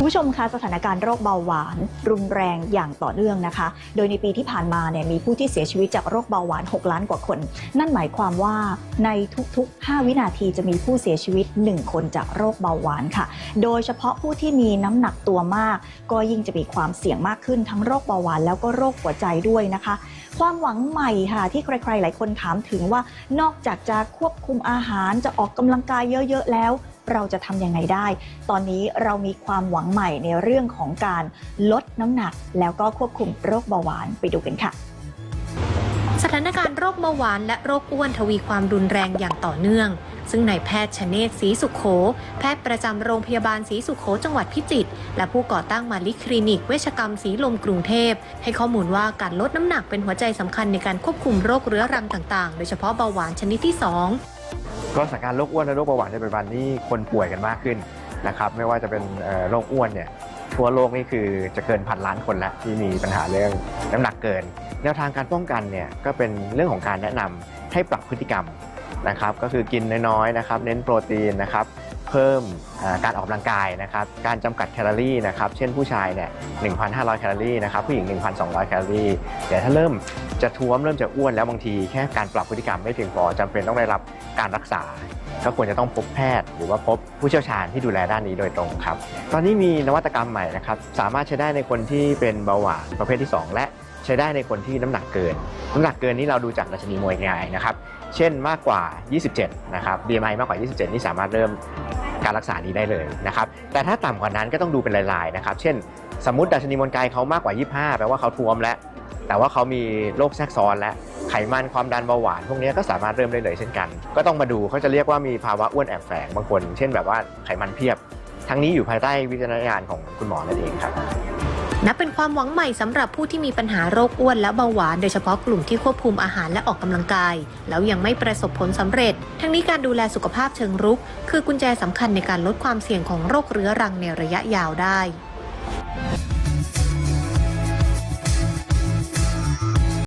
คุณผู้ชมคะสถานการณ์โรคเบาหวาน รุนแรงอย่างต่อเนื่องนะคะ โดยในปีที่ผ่านมาเนี่ยมีผู้ที่เสียชีวิตจากโรคเบาหวาน 6 ล้านกว่าคน นั่นหมายความว่าในทุก ๆ 5 วินาทีจะมีผู้เสียชีวิต 1 คนจากโรคเบาหวานค่ะ โดยเฉพาะผู้ที่มีน้ำหนักตัวมาก ก็ยิ่งจะมีความเสี่ยงมากขึ้นทั้งโรคเบาหวานแล้วก็โรคหัวใจด้วยนะคะ ความหวังใหม่ค่ะที่ใครๆ หลายคนถามถึงว่านอกจากจะควบคุมอาหารจะออกกำลังกายเยอะ ๆ แล้ว เราจะทำยังไงได้ ตอนนี้เรามีความหวังใหม่ในเรื่องของการลดน้ำหนัก แล้วก็ควบคุมโรคเบาหวานไปดูกันค่ะสถานการณ์โรคเบาหวานและโรคอ้วนทวีความรุนแรงอย่างต่อเนื่อง ซึ่งนายแพทย์ชเนศศรีสุขโข แพทย์ประจำโรงพยาบาลศรีสุขโขจังหวัดพิจิตร และผู้ก่อตั้งมาลิคลินิก เวชกรรมศรีลมกรุงเทพ ให้ข้อมูลว่าการลดน้ำหนักเป็นหัวใจสำคัญในการควบคุมโรคเรื้อรังต่างๆ โดยเฉพาะเบาหวานชนิดที่ 2 ก็สถานการณ์โรคอ้วนและโรคเบาหวานในปัจจุบันนี่คนป่วยกันมากขึ้นนะครับไม่ว่าจะเป็นโรคอ้วนเนี่ยทั่วโลกนี่คือจะเกินพันล้านคนแล้วที่มีปัญหาเรื่องน้ำหนักเกิน แนวทางการป้องกันเนี่ยก็เป็นเรื่องของการแนะนำให้ปรับพฤติกรรมนะครับก็คือกินน้อยๆนะครับ เน้นโปรตีนนะครับ เพิ่มการออกกำลังกายนะครับ การจำกัดแคลอรี่นะครับ เช่นผู้ชายเนี่ย 1,500 แคลอรี่นะครับ ผู้หญิง 1,200 แคลอรี่แต่ถ้าเริ่มจะท้วมเริ่มจะอ้วนแล้วบางทีแค่การปรับพฤติกรรมไม่เพียงพอจำเป็นต้องได้รับการรักษา ก็ควรจะต้องพบแพทย์ หรือว่าพบผู้เชี่ยวชาญที่ดูแลด้านนี้โดยตรงครับ ตอนนี้มีนวัตกรรมใหม่นะครับ สามารถใช้ได้ในคนที่เป็นเบาหวานประเภทที่ 2 และ ใช้ได้ในคนที่น้ำหนักเกิน น้ำหนักเกินนี้เราดูจากดัชนีมวยงายนะครับ เช่นมากกว่า 27 นะครับ BMI มากกว่า 27 นี่สามารถเริ่มการรักษานี้ได้เลยนะครับ แต่ถ้าต่ำกว่านั้นก็ต้องดูเป็นรายๆนะครับ เช่น สมมติดัชนีมวลกายเขามากกว่า 25 แปลว่าเขาท้วมแล้ว แต่ว่าเขามีโรคแทรกซ้อนและไขมันความดันเบาหวาน พวกนี้ก็สามารถเริ่มได้เลยเช่นกัน ก็ต้องมาดูเขาจะเรียกว่ามีภาวะอ้วนแอบแฝงบางคน เช่นแบบว่าไขมันเพียบ ทั้งนี้อยู่ภายใต้วิจารณญาณของคุณหมอนั่นเองครับ นับเป็นความหวังใหม่สำหรับผู้ที่มีปัญหาโรคอ้วนและเบาหวาน โดยเฉพาะกลุ่มที่ควบคุมอาหารและออกกำลังกาย แล้วยังไม่ประสบผลสำเร็จ ทั้งนี้การดูแลสุขภาพเชิงรุก คือกุญแจสำคัญในการลดความเสี่ยงของโรคเรื้อรังในระยะยาวได้